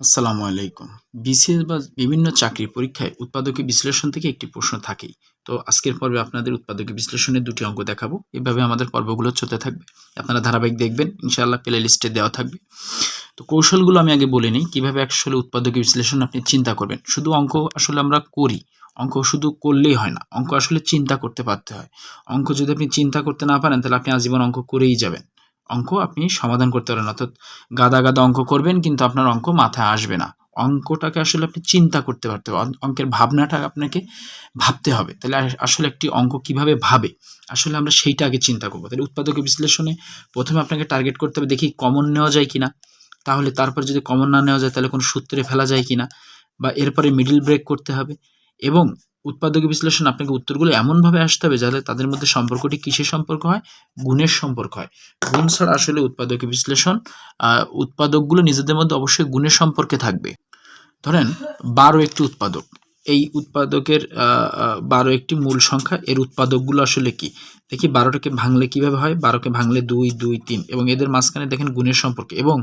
আসসালামু আলাইকুম। বিসিএস বা বিভিন্ন চাকরির পরীক্ষায় উৎপাদকীয় বিশ্লেষণ থেকে একটি প্রশ্ন থাকেই। তো আজকের পর্বে আপনাদের উৎপাদকীয় বিশ্লেষণের দুটি অঙ্ক দেখাবো। এভাবে আমাদের পর্বগুলো চলতে থাকবে। আপনারা ধারাবাহিক দেখবেন, ইনশাআল্লাহ প্লে লিস্টে দেওয়া থাকবে। তো কৌশলগুলো আমি আগে বলে নিই, কীভাবে আসলে উৎপাদকীয় বিশ্লেষণ আপনি চিন্তা করবেন। শুধু অঙ্ক আসলে আমরা করি, অঙ্ক শুধু করলেই হয় না। অঙ্ক আসলে চিন্তা করতে পারতে হয়। অঙ্ক যদি আপনি চিন্তা করতে না পারেন, তাহলে আপনি আজীবন অঙ্ক করেই যাবেন। অঙ্ক আপনি সমাধান করতে পারেন, অর্থাৎ গাদা গাদা অঙ্ক করবেন, কিন্তু আপনার অঙ্ক মাথায় আসবে না। অঙ্কটাকে আসলে আপনি চিন্তা করতে পারতে হবে অঙ্কের ভাবনাটা আপনাকে ভাবতে হবে। তাহলে আসলে একটি অঙ্ক কীভাবে ভাবে? আসলে আমরা সেইটা আগে চিন্তা করব। তাহলে উৎপাদক বিশ্লেষণে প্রথমে আপনাকে টার্গেট করতে হবে, দেখি কমন নেওয়া যায় কিনা। তাহলে তারপর যদি কমন না নেওয়া যায়, তাহলে কোনো সূত্রে ফেলা যায় কিনা। বা এরপরে মিডিল ব্রেক করতে হবে। এবং উৎপাদক বিশ্লেষণ আপনাকে উত্তরগুলো এমনভাবে আসতে হবে যাতে তাদের মধ্যে সম্পর্কটি কিসের সম্পর্ক হয়? গুণের সম্পর্ক হয়। গুণ ছাড়া আসলে উৎপাদক বিশ্লেষণ উৎপাদকগুলো নিজেদের মধ্যে অবশ্যই গুণের সম্পর্কে থাকবে। ধরেন, বারো একটি উৎপাদক। এই উৎপাদকের বারো একটি মূল সংখ্যা, এর উৎপাদকগুলো আসলে কি? দেখি বারোটাকে ভাঙলে কীভাবে হয়? বারোকে ভাঙলে দুই দুই, তিন এবং এদের মাঝখানে দেখেন গুণের সম্পর্কে এবং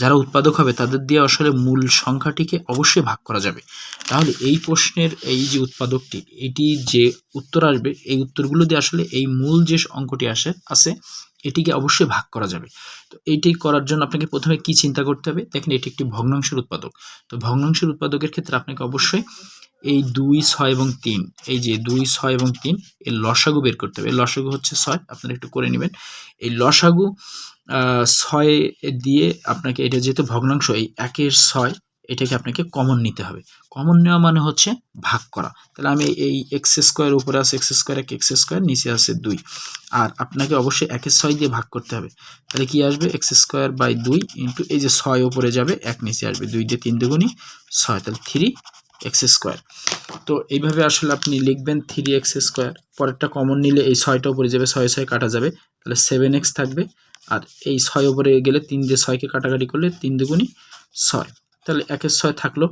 যারা উৎপাদক হবে তাদের দিয়ে আসলে মূল সংখ্যাটিকে অবশ্যই ভাগ করা যাবে। তাহলে এই প্রশ্নের এই যে উৎপাদকটি, এটি যে উত্তর আসবে, এই উত্তরগুলো দিয়ে আসলে এই মূল যে অঙ্কটি আসে, আছে, এটিকে অবশ্যই ভাগ করা যাবে। তো এইটি করার জন্য আপনাকে প্রথমে কি চিন্তা করতে হবে? দেখেন এটি একটি ভগ্নাংশের উৎপাদক। তো ভগ্নাংশের উৎপাদকের ক্ষেত্রে আপনাকে অবশ্যই এই দুই, ছয় এবং তিন। এই যে দুই, ছয় এবং তিন এর লসাগু বের করতে হবে। লসাগু হচ্ছে ছয়। আপনারা একটু করে নেবেন। এই লসাগু ছয় দিয়ে আপনাকে এটা যেহেতু ভগ্নাংশ, এই একের ছয়, এটাকে আপনাকে কমন নিতে হবে। কমন নেওয়া মানে হচ্ছে ভাগ করা। তাহলে আমি এই এক্স স্কোয়ার উপরে আছে এক্স স্কোয়ার এক এক্স স্কোয়ার নিচে আছে দুই। আর আপনাকে অবশ্যই একের ছয় দিয়ে ভাগ করতে হবে। তাহলে কি আসবে? এক্স স্কোয়ার বাই দুই ইন্টু এই যে ছয় উপরে যাবে, এক নিচে আসবে। দুই দিয়ে তিন দুগুণি ছয়, তাহলে থ্রি এক্স স্কোয়ার। তো এইভাবে আসলে আপনি লিখবেন থ্রি এক্স স্কোয়ার। পরেরটা কমন নিলে এই ছয়টা উপরে যাবে, ছয় ছয় কাটা যাবে। তাহলে সেভেন এক্স থাকবে। আর এই ছয় উপরে গেলে তিন দিয়ে ছয়কে কাটাকাটি করলে তিন দুগুণি ছয়। তাহলে একের ছয় থাকল।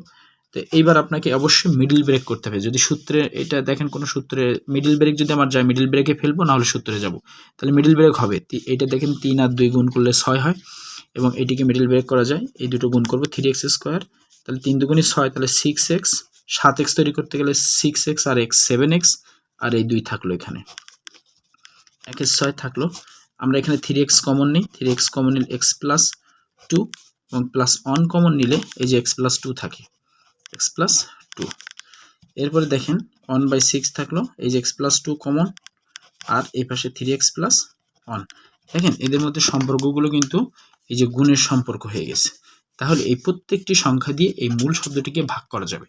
তো এইবার আপনাকে অবশ্যই মিডিল ব্রেক করতে হবে। যদি সূত্রে, এটা দেখেন কোনো সূত্রে মিডিল ব্রেক যদি আমার যায় মিডিল ব্রেকে ফেলব, নাহলে সূত্রে যাব। তাহলে মিডিল ব্রেক হবে। এইটা দেখেন তিন আর দুই গুণ করলে ছয় হয়। এবং এটিকে মিডিল ব্রেক করা যায়। এই দুটো গুণ করব থ্রি এক্স স্কোয়ার তাহলে তিন দুগুণি ছয়, তাহলে সিক্স এক্স সাত এক্স তৈরি করতে গেলে সিক্স এক্স আর এক্স সেভেন এক্স আর এই দুই থাকল এখানে। এক এক্স ছয় থাকল। আমরা এখানে থ্রি এক্স কমন নিই। থ্রি এক্স কমন নিলে এক্স প্লাস টু এবং প্লাস ওয়ান কমন নিলে এই যে এক্স প্লাস টু থাকে। এক্স প্লাস টু এরপরে দেখেন ওয়ান বাই সিক্স থাকল। এই যে এক্স প্লাস টু কমন আর এই পাশে থ্রি এক্স প্লাস ওয়ান দেখেন এদের মধ্যে সম্পর্কগুলো কিন্তু এই যে গুণের সম্পর্ক হয়ে গেছে। তাহলে এই প্রত্যেকটি সংখ্যা দিয়ে এই মূল শব্দটিকে ভাগ করা যাবে।